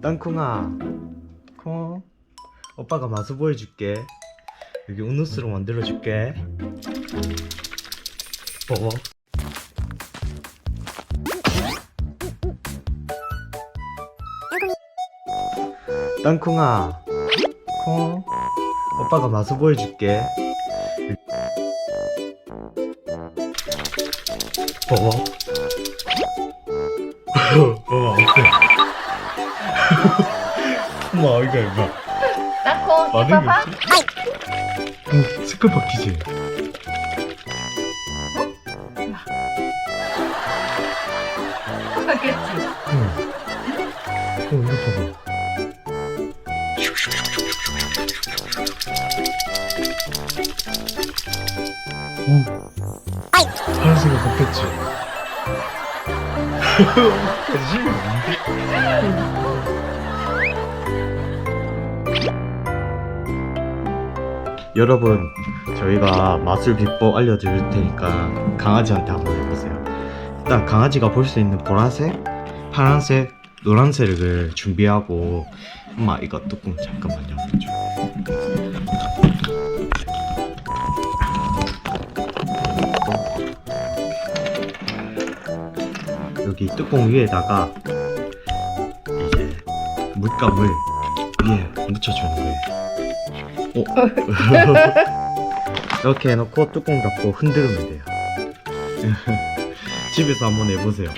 땅콩아 콩. 오빠가 마수 보여줄게. 여기 우누스로 만들어줄게. 먹어? 땅콩아 콩. 오빠가 마수 보여줄게. 먹어 엄마 이거 이거 땅콩 많은 게 봐. 없지? 오 색깔 바뀌지? 바뀌었지. 응. 어 이거 봐봐 오 파란색이 바뀌었지? 관심이 없는데? 여러분 저희가 마술 비법 알려드릴 테니까 강아지한테 한번 해보세요. 일단 강아지가 볼 수 있는 보라색, 파란색, 노란색을 준비하고 엄마 이거 뚜껑 잠깐만요. 여기 뚜껑 위에다가 이제 물감을 위에 묻혀주는 거예요 어? 이렇게 해놓고 뚜껑 닫고 흔들면 돼요. 집에서 한번 해보세요